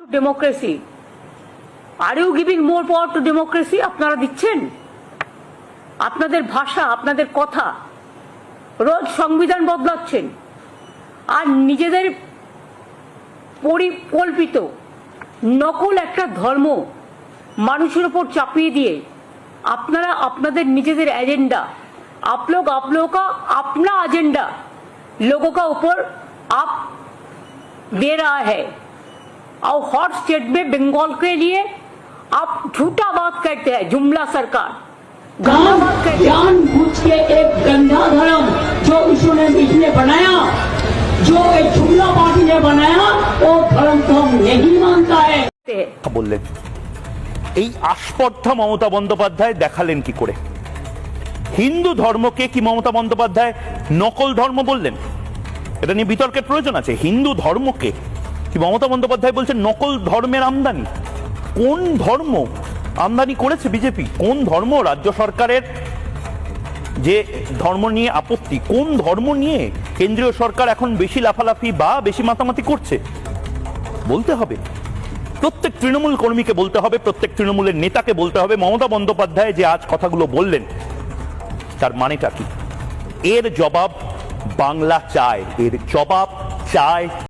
democracy are you giving more power to democracy আপনারা দিচ্ছেন আপনাদের ভাষা আপনাদের কথা রোজ সংবিধান বদলাচ্ছেন আর নিজেদের পরিকল্পিত নকল একটা ধর্ম মানুষের উপর চাপিয়ে দিয়ে আপনারা আপনাদের নিজেদের एजेंडा आप लोग आप लोगों का अपना एजेंडा लोगों का ऊपर आप दे रहा है और हॉट स्टेट में बंगाल के लिए आप झूठा बात करते हैं जुमला सरकार गंदा बात करते हैं जान बुझ के एक गंदा धर्म जो उसने बीच ने बनाया जो एक जुमला पार्टी ने बनाया वो धर्म को हम नहीं मानता है কথা বললেন এই আস্পর্ধা মমতা বন্দ্যোপাধ্যায় দেখালেন কি করে হিন্দু ধর্মকে কি মমতা বন্দ্যোপাধ্যায় নকল ধর্ম বললেন এটা নিয়ে বিতর্কের প্রয়োজন আছে হিন্দু ধর্মকে কি মমতা বন্দ্যোপাধ্যায় বলছেন, নকল ধর্মের আমদানি। কোন ধর্ম আমদানি করেছে বিজেপি? কোন ধর্ম রাজ্য সরকারের যে ধর্ম নিয়ে আপত্তি? কোন ধর্ম নিয়ে কেন্দ্রীয় সরকার এখন বেশি লাফালাফি বা বেশি মাতামাতি করছে? বলতে হবে। প্রত্যেক তৃণমূল কর্মীকে বলতে হবে, প্রত্যেক তৃণমূলের নেতাকে বলতে হবে, মমতা বন্দ্যোপাধ্যায় যে আজ কথাগুলো বললেন, তার মানেটা কি? এর জবাব বাংলা চায়, এর জবাব চায়